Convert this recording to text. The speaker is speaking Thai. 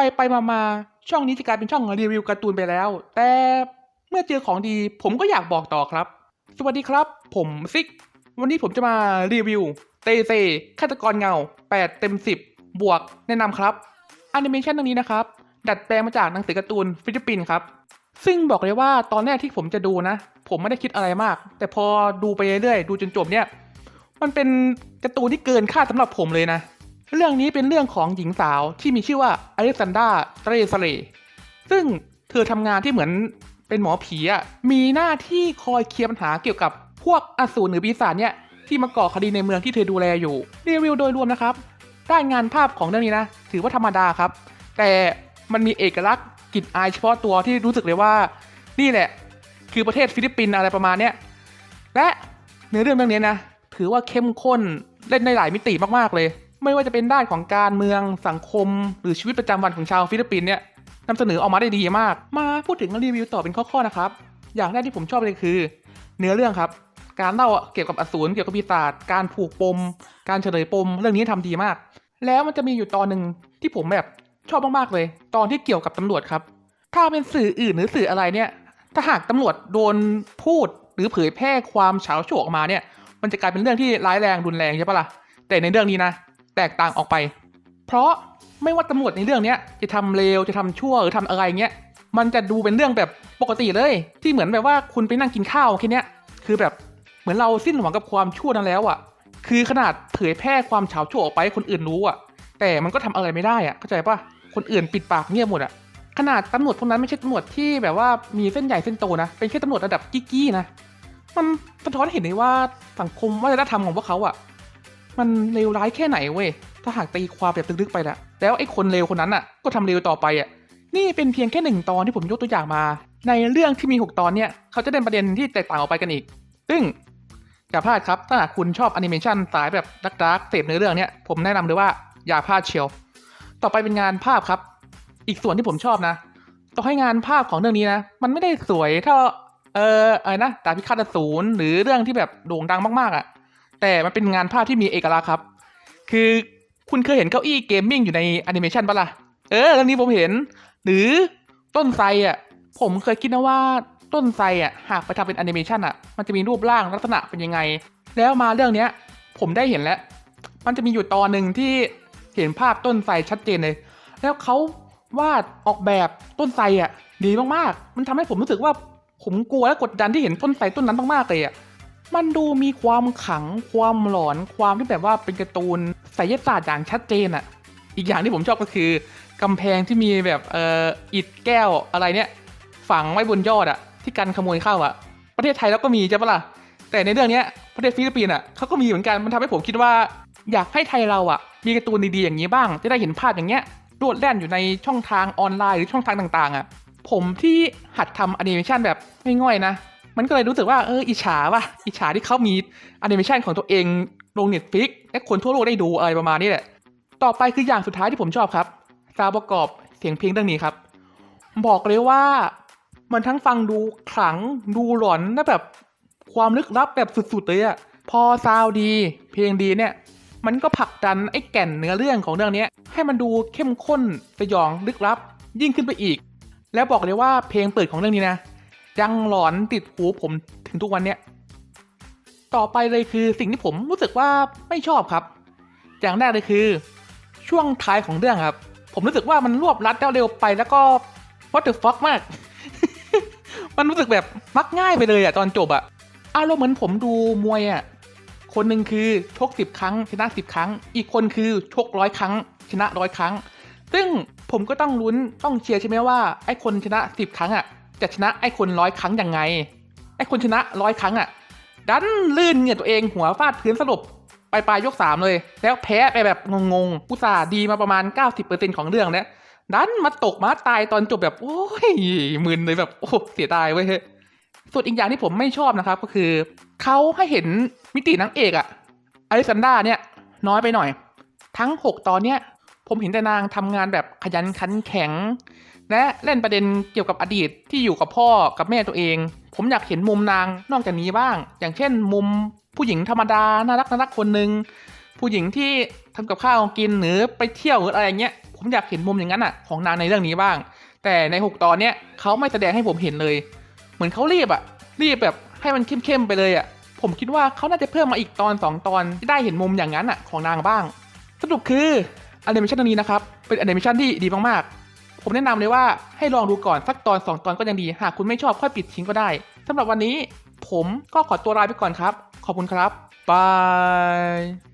ไปไปมามาช่องนี้จะกลายเป็นช่องรีวิวการ์ตูนไปแล้ว แต่เมื่อเจอของดีผมก็อยากบอกต่อครับ สวัสดีครับ ผมซิก วันนี้ผมจะมารีวิว เตเซฆาตกรเงา 8 เต็ม 10 บวกแนะนำครับแอนิเมชันเรื่องนี้นะครับ ดัดแปลงมาจากหนังสือการ์ตูนฟิลิปปินส์ครับซึ่งบอกเลยว่าตอนแรกที่ผมจะดูนะ ผมไม่ได้คิดอะไรมาก แต่พอดูไปเรื่อยๆดูจนจบเนี่ย มันเป็นการ์ตูนที่เกินคาดสำหรับผมเลยนะ เรื่องนี้เป็นเรื่องของหญิงสาวที่มีชื่อว่าอเล็กซานดราเตรสเลซึ่งเธอทำงานที่เหมือนเป็นหมอผีอะ่ะมีหน้าที่คอยเคลียร์ปัญหาเกี่ยวกับพวกอสูรหรือปีศาจเนี่ยที่มาก่อคดีในเมืองที่เธอดูแลอยู่รีวิวโดยรวมนะครับด้านงานภาพของเรื่องนี้นะ ถือว่าธรรมดาครับ แต่มันมีเอกลักษณ์กลิ่นอายเฉพาะตัวที่รู้สึกเลยว่า นี่แหละ คือประเทศฟิลิปปินส์อะไรประมาณเนี้ยและในเรื่องเรื่องนี้นะ ถือว่าเข้มข้นเล่นในหลายมิติมากๆเลย ไม่ว่าจะเป็นด้านของการเมืองสังคม หรือชีวิตประจำวันของชาวฟิลิปปินส์เนี่ยนำเสนอออกมาได้ดีมาก มาพูดถึงรีวิวต่อเป็นข้อๆนะครับ อย่างแรกที่ผมชอบเลยคือ เนื้อเรื่องครับ การเล่าเกี่ยวกับอสูรเกี่ยวกับปีศาจการผูกปม การเฉลยปม เรื่องนี้ทำดีมาก แล้วมันจะมีอยู่ตอนหนึ่งที่ผมแบบชอบมากๆเลย ตอนที่เกี่ยวกับตำรวจครับ ถ้าเป็นสื่ออื่นหรือสื่ออะไรเนี่ย ถ้าหากตำรวจโดนพูดหรือเผยแพร่ความเฉาโฉกออกมาเนี่ย มันจะกลายเป็นเรื่องที่ร้ายแรงรุนแรงใช่ปะล่ะ แต่ในเรื่องนี้นะ แตกต่างออกไป เพราะไม่ว่าตำรวจในเรื่องเนี้ยจะทำเลวจะทำชั่วหรือทำอะไรเงี้ยมันจะดูเป็นเรื่องแบบปกติเลย ที่เหมือนแบบว่าคุณไปนั่งกินข้าวแค่เนี้ยคือแบบเหมือนเราสิ้นหวังกับความชั่วนั้นแล้วอะ คือขนาดเผยแพร่ความเฉาโฉกออกไปคนอื่นรู้อะ แต่มันก็ทำอะไรไม่ได้อะเข้าใจปะคนอื่นปิดปากเงียบหมดอะขนาดตำรวจพวกนั้นไม่ใช่ตำรวจที่แบบว่ามีเส้นใหญ่เส้นโตนะเป็นแค่ตำรวจระดับกี้ๆนะมันสะท้อนเห็นเลยว่าสังคมวัฒนธรรมของพวกเขาอะ มันเลวร้ายแค่ไหนเว้ย ถ้าหากตีความแบบลึกๆไปละแล้วไอ้คนเลวคนนั้นอะ ก็ทำเลวต่อไปอะ นี่เป็นเพียงแค่หนึ่งตอนที่ผมยกตัวอย่างมา ในเรื่องที่มี 6 ตอนเนี่ย เขาจะเด่นประเด็นที่แตกต่างออกไปกันอีก ซึ่งอย่าพลาดครับ ถ้าหากคุณชอบแอนิเมชันสายแบบดักๆเสพเนื้อเรื่องเนี่ย ผมแนะนำเลยว่าอย่าพลาดเชียว ต่อไปเป็นงานภาพครับ อีกส่วนที่ผมชอบนะ ต่อให้งานภาพของเรื่องนี้นะ มันไม่ได้สวยเท่า เอออะไรนะ ดาบพิฆาตอสูรหรือเรื่องที่แบบโด่งดังมากๆอะ่ะ แต่มันเป็นงานภาพที่มีเอกลักษณ์ครับ คือคุณเคยเห็นเก้าอี้เกมมิ่งอยู่ในแอนิเมชันปะล่ะ เออเรื่องนี้ผมเห็น หรือต้นไทรอะ ผมเคยคิดนะว่าต้นไทรอะ หากไปทำเป็นแอนิเมชันอะ มันจะมีรูปร่างลักษณะเป็นยังไง แล้วมาเรื่องเนี้ย ผมได้เห็นแล้ว มันจะมีอยู่ตอนหนึ่งที่เห็นภาพต้นไทรชัดเจนเลย แล้วเขาวาดออกแบบต้นไทรอะ ดีมากๆ มันทำให้ผมรู้สึกว่าผมกลัวและกดดันที่เห็นต้นไทรต้นนั้นมากๆเลยอะ มันดูมีความขังความหลอนความที่แบบว่าเป็นการ์ตูนไสยศาสตร์อย่างชัดเจนอะอีกอย่างที่ผมชอบก็คือกำแพงที่มีแบบเอ่ออิฐแก้วอะไรเนี่ย ฝังไว้บนยอดอะที่กันขโมยเข้าอะประเทศไทยเราก็มีใช่ปะล่ะแต่ในเรื่องเนี้ยประเทศฟิลิปปินส์อะเขาก็มีเหมือนกันมันทำให้ผมคิดว่า อยากให้ไทยเราอะ มีการ์ตูนดีๆอย่างนี้บ้าง จะได้เห็นภาพอย่างเงี้ยโดดแล่นอยู่ในช่องทางออนไลน์หรือช่องทางต่างๆ อะ ผมที่หัดทำแอนิเมชันแบบง่อยๆนะ มันก็เลยรู้สึกว่าเอออิจฉาว่ะอิจฉาที่เขามีแอนิเมชันของตัวเองลงเน็ตฟิกและคนทั่วโลกได้ดูอะไรประมาณนี้แหละ ต่อไปคืออย่างสุดท้ายที่ผมชอบครับซาวประกอบเสียงเพลงเรื่องนี้ครับ บอกเลยว่ามันทั้งฟังดูขลังดูหลอนและแบบความลึกลับแบบสุดๆเลยอะพอซาวด์ดีเพลงดีเนี่ย มันก็ผลักดันไอ้แก่นเนื้อเรื่องของเรื่องนี้ให้มันดูเข้มข้นสยองลึกลับยิ่งขึ้นไปอีก แล้วบอกเลยว่าเพลงเปิดของเรื่องนี้นะ ยังหลอนติดหูผมถึงทุกวันเนี้ย ต่อไปเลยคือสิ่งที่ผมรู้สึกว่าไม่ชอบครับ อย่างแรกเลยคือ ช่วงท้ายของเรื่องครับ ผมรู้สึกว่ามันรวบรัดแล้วเร็วไปแล้วก็ what the fuck มาก มันรู้สึกแบบมักง่ายไปเลยอะตอนจบอะอารมณ์เหมือนผมดูมวยอะคนหนึ่งคือชกสิบครั้ง ชนะสิบครั้ง อีกคนคือชกร้อยครั้ง ชนะร้อยครั้ง ซึ่งผมก็ต้องลุ้นต้องเชียร์ใช่ไหมว่าไอ้คนชนะสิบครั้งอะ จะชนะไอ้คนร้อยครั้งยังไง ไอ้คนชนะร้อยครั้งอะดันลื่นเหงื่อตัวเองหัวฟาดพื้นสลบไปปลายยกสามเลย แล้วแพ้ไปแบบงงๆอุตส่าห์ดีมาประมาณ 90%ของเรื่องแล้วดันมาตกมาตายตอนจบแบบโอ้ยมึนเลยแบบโอ้เสียดายเว้ยส่วนอีกอย่างที่ผมไม่ชอบนะครับ ก็คือเขาให้เห็นมิตินางเอกอะอลิซันดาเนี่ย น้อยไปหน่อย ทั้ง 6 ตอนเนี้ย ผมเห็นแต่นางทำงานแบบขยันขันแข็ง และเล่นประเด็นเกี่ยวกับอดีตที่อยู่กับพ่อกับแม่ตัวเอง ผมอยากเห็นมุมนางนอกจากนี้บ้าง อย่างเช่น มุมผู้หญิงธรรมดาน่ารักน่ารักคนหนึ่งผู้หญิงที่ทำกับข้าวกินหรือไปเที่ยวหรืออะไรเงี้ยผผมอยากเห็นมุมอย่างนั้นอะของนางในเรื่องนี้บ้าง แต่ใน 6 ตอนเนี้ยเขาไม่แสดงให้ผมเห็นเลย เหมือนเขารีบอะรีบแบบให้มันเข้มๆไปเลยอะผมคิดว่าเขาน่าจะเพิ่มมาอีกตอน 2 ตอนที่ได้เห็นมุมอย่างนั้นอะของนางบ้าง สรุปคือ แอนิเมชันนี้นะครับ เป็นแอนิเมชันที่ดีมากๆ ผมแนะนำเลยว่าให้ลองดูก่อนสักตอน 2 ตอนก็ยังดี หากคุณไม่ชอบค่อยปิดทิ้งก็ได้สำหรับวันนี้ผมก็ขอตัวลาไปก่อนครับ ขอบคุณครับบาย